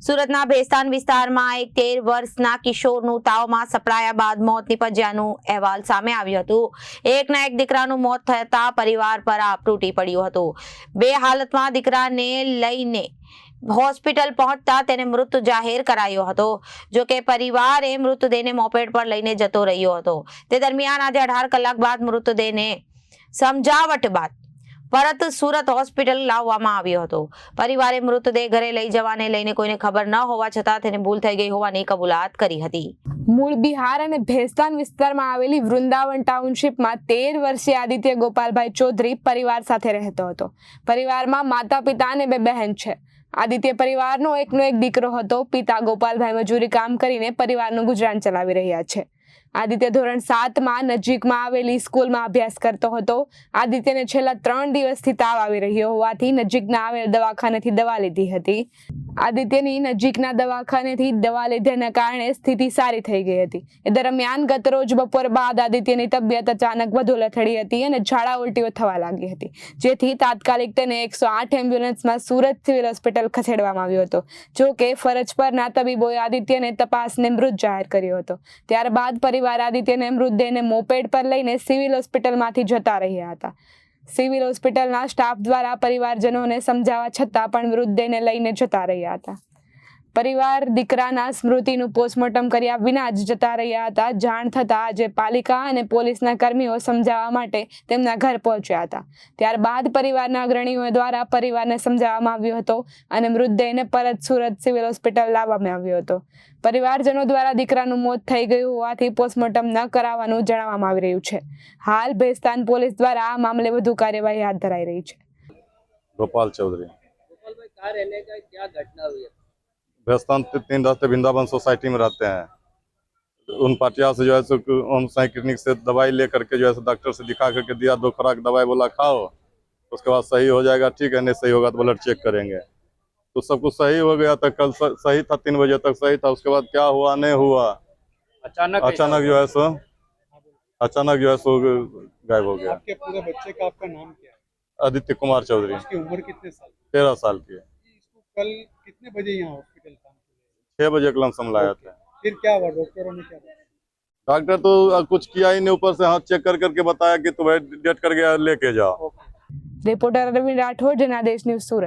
સુરતના ભેસ્તાન વિસ્તારમાં એક તેર વર્ષના કિશોરનું તાવમાં સપડાયા બાદ મોત નિપજ્યાનું અહેવાલ સામે આવ્યું હતું. એકના એક દીકરાનું મોત થતા પરિવાર પર આપ તૂટી પડ્યું હતું. બે હાલતમાં દીકરાને લઈને હોસ્પિટલ પહોંચતા તેને મૃત જાહેર કરાયો હતો. જો કે પરિવારે મૃતદેહને મોપેડ પર લઈને જતો રહ્યો હતો. તે દરમિયાન આજે અઢાર કલાક બાદ મૃતદેહને સમજાવટ બાદ પરત સુરત હોસ્પિટલ લાવવામાં આવ્યો હતો. પરિવારે મૃતદેહ ઘરે લઈ જવાને લઈને કોઈને ખબર ન હોવા છતાં તેને ભૂલ થઈ ગઈ હોવાની કબૂલાત કરી હતી. મૂળ બિહાર અને ભેસ્તાન વિસ્તારમાં આવેલી વૃંદાવન ટાઉનશીપમાં તેર વર્ષીય આદિત્ય ગોપાલભાઈ ચૌધરી પરિવાર સાથે રહેતો હતો. પરિવારમાં માતા પિતા અને બે બહેન છે. આદિત્ય પરિવારનો એકનો એક દીકરો હતો. પિતા ગોપાલભાઈ મજૂરી કામ કરીને પરિવારનું ગુજરાન ચલાવી રહ્યા છે. આદિત્ય ધોરણ સાતમાં નજીકમાં આવેલી સ્કૂલમાં અભ્યાસ કરતો હતો. આદિત્યને છેલ્લા ત્રણ દિવસથી તાવ આવી રહ્યો હોવાથી નજીકના આવેલ દવાખાનેથી દવા લીધી હતી. આદિત્યની નજીકના દવાખાનેથી દવા લીધાના કારણે સ્થિતિ સારી થઈ ગઈ હતી. એ દરમિયાન ગત રોજ બપોર બાદ આદિત્યની તબિયત અચાનક વધુ લથડી હતી અને ઝાડા ઉલટીઓ થવા લાગી હતી. જેથી તાત્કાલિક તેને એકસો આઠ એમ્બ્યુલન્સમાં સુરત સિવિલ હોસ્પિટલ ખસેડવામાં આવ્યો હતો. જો કે ફરજ પરના તબીબોએ આદિત્યને તપાસને મૃત જાહેર કર્યો હતો. ત્યારબાદ પરિવાર આદિત્યને મૃતદેહને મોપેડ પર લઈને સિવિલ હોસ્પિટલમાંથી જતા રહ્યા હતા. સિવિલ હોસ્પિટલના સ્ટાફ દ્વારા પરિવારજનોને સમજાવવા છતાં પણ મૃતદેહને લઈને જતા રહ્યા હતા. પરિવાર દીકરાના સ્મૃતિનું પોસ્ટમોર્ટમ કર્યા વિના જ જતા રહ્યા હતા. જાણ થતાં આજે પાલિકા અને પોલીસના કર્મીઓ સમજાવવા માટે તેમના ઘર પહોંચ્યા હતા. ત્યારબાદ પરિવારના અગ્રણીઓ દ્વારા પરિવારને સમજાવવામાં આવ્યો હતો અને મૃતદેહને પરત સુરત સિવિલ હોસ્પિટલ લાવવામાં આવ્યો હતો. પરિવારજનો દ્વારા દીકરાનું મોત થઈ ગયું હોવાથી પોસ્ટમોર્ટમ ન કરાવવાનું જણાવવામાં આવી રહ્યું છે. હાલ ભેસ્તાન પોલીસ દ્વારા આ મામલે વધુ કાર્યવાહી હાથ ધરાઈ રહી છે. ગોપાલ ચૌધરી. ગોપાલભાઈ કાર એને ક્યાં ઘટના આવી ते- तीन रास्ते वृंदावन सोसाइटी में रहते हैं। उन पाटिया से जो है सो ओम साई क्लिनिक से दवाई ले करके जो है सो डॉक्टर से दिखा करके दिया दो खुराक दवाई बोला खाओ। उसके बाद सही हो जाएगा ठीक है नहीं सही होगा तो ब्लड चेक करेंगे। तो सब कुछ सही हो गया था कल सही था तीन बजे तक सही था उसके बाद क्या हुआ नहीं हुआ। अचानक अचानक जो है सो अचानक जो है सो गायब हो गया। आपके पूरे बच्चे का आपका नाम क्या है? आदित्य कुमार चौधरी। उम्र कितने साल? तेरह साल की है। कल कितने बजे यहाँ हॉस्पिटल छह बजे कलम समला था फिर क्या हुआ? डॉक्टरों ने क्या डॉक्टर तो कुछ किया ही नहीं ऊपर से हाथ चेक कर करके बताया कि तुम्हें डेट कर गया लेके जाओ। रिपोर्टर अरविंद राठौर जनादेश न्यूज़ सूरत।